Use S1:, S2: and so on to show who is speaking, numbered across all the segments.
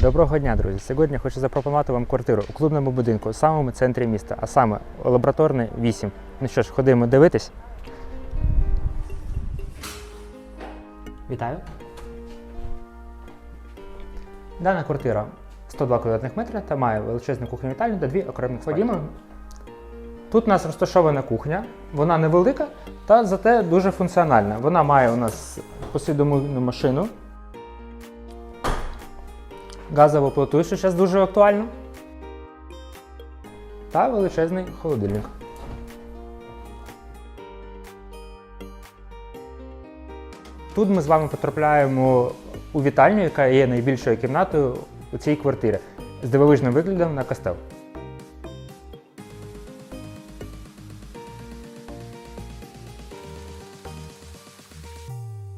S1: Доброго дня, друзі! Сьогодні хочу запропонувати вам квартиру у клубному будинку у самому центрі міста, а саме лабораторний 8. Ну що ж, ходимо дивитись. Вітаю. Дана квартира 102 квадратних метри та має величезну кухню вітальню та дві окремі Ходімо. Тут у нас розташована кухня, вона невелика, та зате дуже функціональна. Вона має у нас посудомийну машину, газову плиту, що зараз дуже актуально, та величезний холодильник. Тут ми з вами потрапляємо у вітальню, яка є найбільшою кімнатою у цій квартирі, з дивовижним виглядом на костел.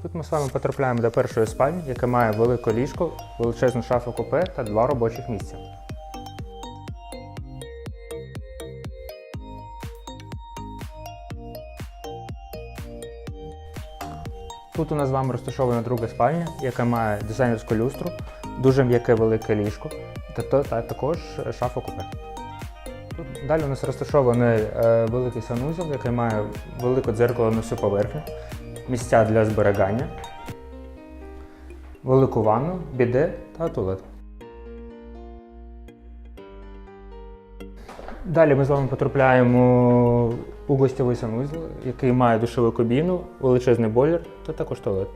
S1: Тут ми з вами потрапляємо до першої спальні, яка має велике ліжко, величезну шафу купе та два робочих місця. Тут у нас з вами розташована друга спальня, яка має дизайнерську люстру, дуже м'яке велике ліжко та, та, та також шафу купе. Тут далі у нас розташований е, великий санузел, який має велике дзеркало на всю поверхню, місця для зберігання, велику ванну, біде та туалет. Далі ми з вами потрапляємо у гостєвий санузел, який має душову кабіну, величезний бойлер та також туалет.